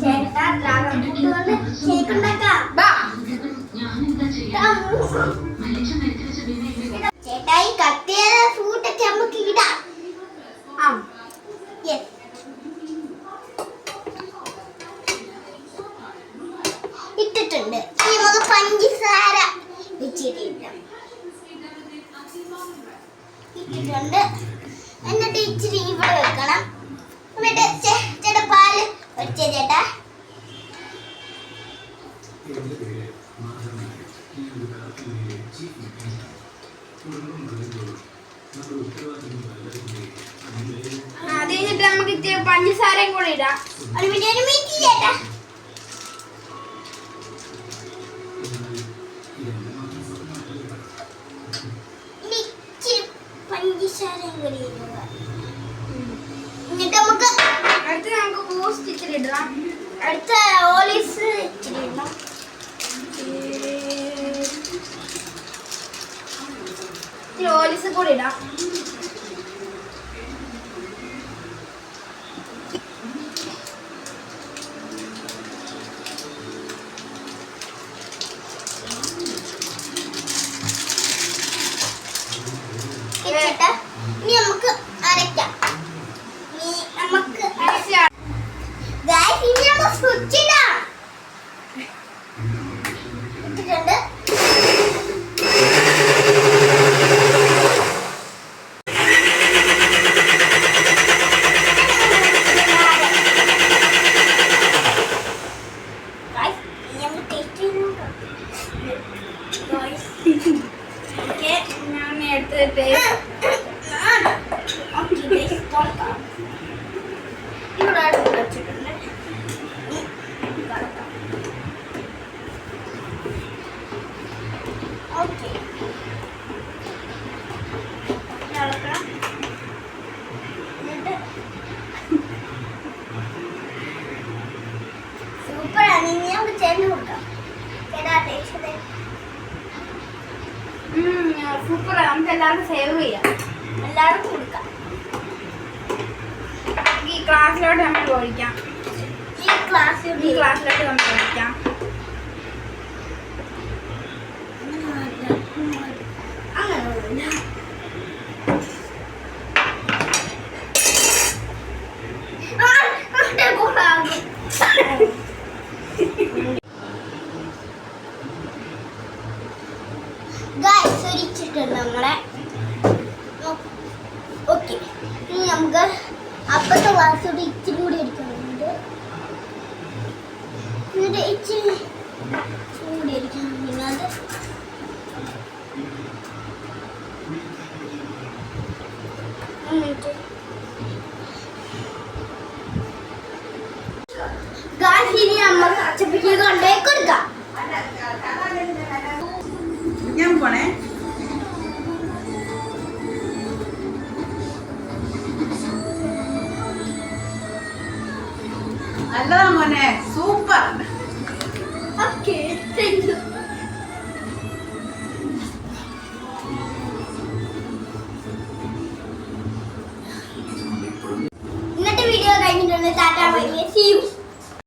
ചേട്ടാ dragon fruit കൊണ്ട് shake ഉണ്ടാക്കാം. ചേട്ടാ ഈ കത്തിയ ഫ്രൂട്ട് ഒക്കെ നമുക്ക് ഇടാം. ഇട്ടിട്ടുണ്ട്. ഇനി നമുക്ക് പഞ്ചസാര വെച്ചിട്ടില്ല ഇട്ടിട്ടുണ്ട് എന്നിട്ട് ഇച്ചിരി ഇവിടെ വെക്കണം എന്നിട്ട് ചേ- ചേട്ടാ പാൽ ഒഴിച്ചേ ചേട്ടാ അത് കഴിഞ്ഞിട്ട് നമുക്ക് ഇത്തിരി പഞ്ചസാരയും കൂടെ ഇടാം. ഒരു മിനിറ്റ് ഒരു മിനിറ്റ് ചേട്ടാ. ഇനി ഇച്ചിരി പഞ്ചസാരയും കൂടി ഇടുക. എന്നിട്ട് നമുക്ക് അടുത്ത് നമുക്ക് ബൂസ്റ്റ് ഇത്തിരി ഇടാം. അടുത്ത ഓലീസ് ഇച്ചിരി ഇടണം. ഓയിൽസ് കൂടി ഇടാം ഇട്ടിട്ട് ഇനി നമുക്ക് അരയ്ക്കാം ഇനി നമുക്ക് അരയ്ക്കാം Guys, ഇനി നമുക്ക് സ്വിച്ച് ഇടാം ഇട്ടിട്ടുണ്ട് Guys, ഇനി നമുക്ക് taste ചെയ്ത് നോക്കാം. Guys, okay. അടുത്ത് വെച്ചിട്ടുണ്ട്. സൂപ്പറാണ് ഇനി നമുക്ക് ചേർന്ന് കൊടുക്കാം ചേട്ടാ ടേസ്റ്റ് സൂപ്പർ നമുക്ക് എല്ലാവർക്കും സേവ് ചെയ്യാം. എല്ലാവർക്കും കൊടുക്കാം. ഈ ക്ലാസ്സിലോട്ട് നമ്മൾ ചോദിക്കാം. ഈ ക്ലാസ് ഈ ക്ലാസ്സിലോട്ട് നമുക്ക് ഒഴിക്കാം ഒരിച്ചിട്ടുണ്ട് നമ്മളെ. ഓക്കെ. ഇനി നമുക്ക് അപ്പത്തെ ക്ലാസ്സോട് ഇച്ചിരി കൂടി എടുക്കുന്നുണ്ട് എന്നിട്ട് ഇച്ചിരി കൂടി നിങ്ങൾ അത് ഞാൻ പോണേ. നല്ലതാ മോനെ. സൂപ്പർ. ഓക്കെ താങ്ക് ഇന്നത്തെ വീഡിയോ കഴിഞ്ഞിട്ടുണ്ട്. Tata bye. See you